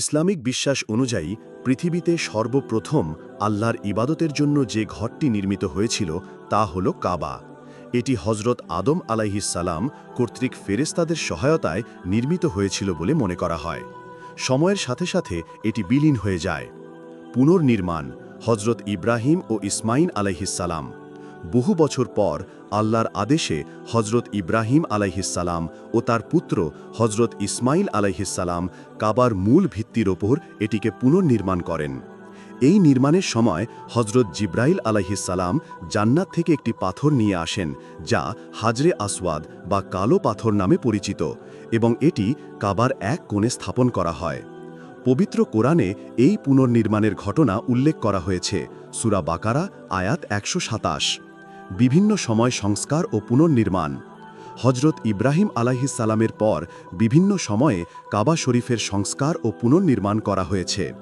Islamic বিশ্বাস অনুযায়ী পৃথিবীতে সর্বপ্রথম আল্লাহর ইবাদতের জন্য যে ঘরটি নির্মিত হয়েছিল তা হল কাবা। এটি হজরত আদম আলাইহিসালাম কর্তৃক ফেরেস্তাদের সহায়তায় নির্মিত হয়েছিল বলে মনে করা হয়। সময়ের সাথে সাথে এটি বিলীন হয়ে যায়। পুনর্নির্মাণ হজরত ইব্রাহিম ও ইসমাইল আলাইহিসালাম বহু বছর পর আল্লাহর আদেশে হজরত ইব্রাহিম আলাইহিসালাম ও তার পুত্র হজরত ইসমাইল আলাইহিসালাম কাবার মূল ভিত্তির ওপর এটিকে পুনর্নির্মাণ করেন। এই নির্মাণের সময় হজরত জিব্রাইল আলাইহিসালাম জান্নাত থেকে একটি পাথর নিয়ে আসেন, যা হাজরে আসওয়াদ বা কালো পাথর নামে পরিচিত এবং এটি কাবার এক কোণে স্থাপন করা হয়। পবিত্র কোরআনে এই পুনর্নির্মাণের ঘটনা উল্লেখ করা হয়েছে, সুরা বাকারা, আয়াত একশো সাতাশ। বিভিন্ন সময় সংস্কার ও পুনর্নির্মাণ। হজরত ইব্রাহিম আলাহিসাল্লামের পর বিভিন্ন সময়ে কাবা শরীফের সংস্কার ও পুনর্নির্মাণ করা হয়েছে।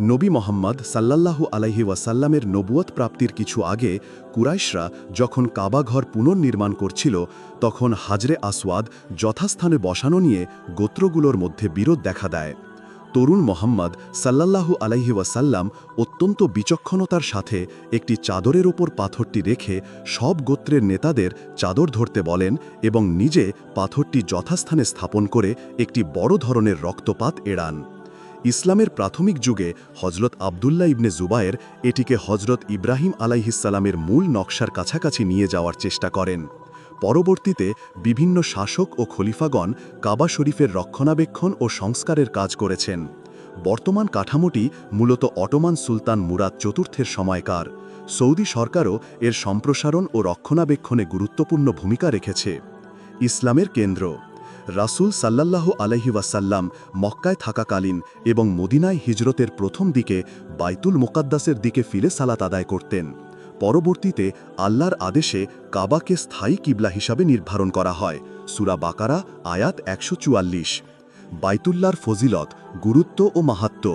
নবী মোহাম্মদ সাল্লাল্লাহু আলাইহি ওয়াসাল্লামের নবুয়ত প্রাপ্তির কিছু আগে কুরাইশরা যখন কাবা ঘর পুনর্নির্মাণ করছিল, তখন হাজরে আসওয়াদ যথাস্থানে বসানো নিয়ে গোত্রগুলোর মধ্যে বিরোধ দেখা দেয়। তরুণ মোহাম্মদ সাল্লাল্লাহু আলাইহি ওয়াসাল্লাম অত্যন্ত বিচক্ষণতার সাথে একটি চাদরের ওপর পাথরটি রেখে সব গোত্রের নেতাদের চাদর ধরতে বলেন এবং নিজে পাথরটি যথাস্থানে স্থাপন করে একটি বড় ধরনের রক্তপাত এড়ান। ইসলামের প্রাথমিক যুগে হজরত আবদুল্লাহ ইবনে জুবায়ের এটিকে হজরত ইব্রাহিম আলাইহিসালামের মূল নকশার কাছাকাছি নিয়ে যাওয়ার চেষ্টা করেন। পরবর্তীতে বিভিন্ন শাসক ও খলিফাগণ কাবা শরীফের রক্ষণাবেক্ষণ ও সংস্কারের কাজ করেছেন। বর্তমান কাঠামোটি মূলত অটোমান সুলতান মুরাদ চতুর্থের সময়কার। সৌদি সরকারও এর সম্প্রসারণ ও রক্ষণাবেক্ষণে গুরুত্বপূর্ণ ভূমিকা রেখেছে। ইসলামের কেন্দ্র। রাসূল সাল্লাল্লাহ আলহি ওয়াসাল্লাম মক্কায় থাকাকালীন এবং মদিনায় হিজরতের প্রথম দিকে বাইতুল মোকাদ্দাসের দিকে ফিরে সালাত আদায় করতেন। পরবর্তীতে আল্লাহর আদেশে কাবাকে স্থায়ী কিবলা হিসাবে নির্ধারণ করা হয়। সুরা বাকারা, আয়াত একশো চুয়াল্লিশ। বাইতুল্লার ফজিলত, গুরুত্ব ও মাহাত্ম।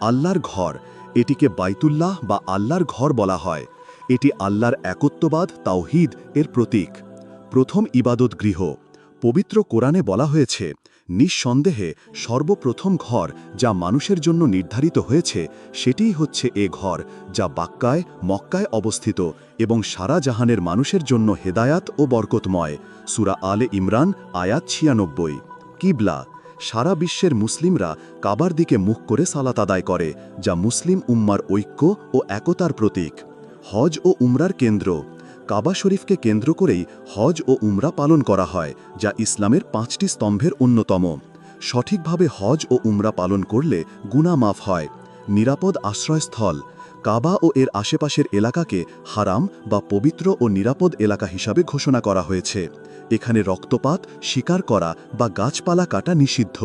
আল্লাহর ঘর, এটিকে বাইতুল্লাহ বা আল্লাহর ঘর বলা হয়। এটি আল্লাহর একত্ববাদ, তাওহিদ এর প্রতীক। প্রথম ইবাদত গৃহ। পবিত্র কোরআনে বলা হয়েছে নিঃসন্দেহে সর্বপ্রথম ঘর যা মানুষের জন্য নির্ধারিত হয়েছে, সেটিই হচ্ছে এ ঘর, যা বাক্কায়, মক্কায় অবস্থিত এবং সারা জাহানের মানুষের জন্য হেদায়াত ও বরকতময়। সুরা আলে ইমরান, আয়াত ছিয়ানব্বই। কিবলা, সারা বিশ্বের মুসলিমরা কাবার দিকে মুখ করে সালাত আদায় করে, যা মুসলিম উম্মার ঐক্য ও একতার প্রতীক। হজ ও উমরার কেন্দ্র কাবা শরীফকে কেন্দ্র করেই হজ ও উমরা পালন করা হয়, যা ইসলামের পাঁচটি স্তম্ভের অন্যতম। সঠিকভাবে হজ ও উমরা পালন করলে গুণা মাফ হয়। নিরাপদ আশ্রয়স্থল, কাবা ও এর আশেপাশের এলাকাকে হারাম বা পবিত্র ও নিরাপদ এলাকা হিসাবে ঘোষণা করা হয়েছে। এখানে রক্তপাত, শিকার করা বা গাছপালা কাটা নিষিদ্ধ।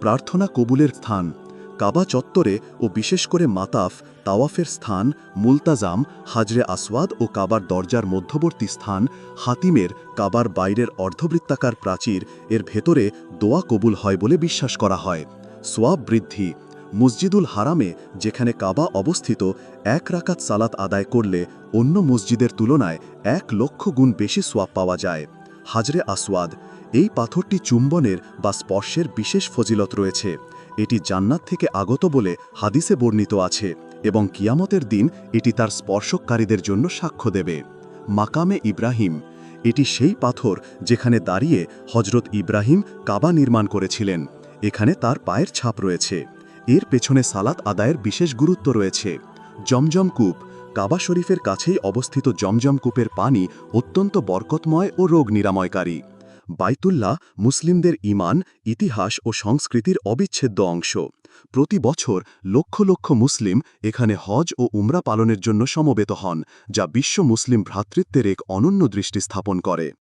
প্রার্থনা কবুলের স্থান। কাবা চত্বরে ও বিশেষ করে মাতাফ, তাওয়াফের স্থান, মুলতাজাম, হাজরে আসওয়াদ ও কাবার দরজার মধ্যবর্তী স্থান, হাতিমের কাবার বাইরের অর্ধবৃত্তাকার প্রাচীর, এর ভেতরে দোয়া কবুল হয় বলে বিশ্বাস করা হয়। সোয়াব বৃদ্ধি, মসজিদুল হারামে, যেখানে কাবা অবস্থিত, এক রাকাত সালাত আদায় করলে অন্য মসজিদের তুলনায় এক লক্ষ গুণ বেশি সোয়াব পাওয়া যায়। হাজরে আসওয়াদ, এই পাথরটি চুম্বনের বা স্পর্শের বিশেষ ফজিলত রয়েছে। এটি জান্নাত থেকে আগত বলে হাদিসে বর্ণিত আছে এবং কিয়ামতের দিন এটি তার স্পর্শকারীদের জন্য সাক্ষ্য দেবে। মাকামে ইব্রাহিম, এটি সেই পাথর যেখানে দাঁড়িয়ে হজরত ইব্রাহিম কাবা নির্মাণ করেছিলেন। এখানে তার পায়ের ছাপ রয়েছে। এর পেছনে সালাত আদায়ের বিশেষ গুরুত্ব রয়েছে। জমজম কূপ, কাবা শরীফের কাছেই অবস্থিত জমজম কূপের পানি অত্যন্ত বরকতময় ও রোগ নিরাময়কারী। বাইতুল্লাহ মুসলিমদের ইমান ইতিহাস ও সংস্কৃতির অবিচ্ছেদ্য অংশ। প্রতি বছর লক্ষ লক্ষ মুসলিম এখানে হজ ও উমরা পালনের জন্য সমবেত হন, যা বিশ্ব মুসলিম ভ্রাতৃত্বের এক অনন্য দৃষ্টি স্থাপন করে।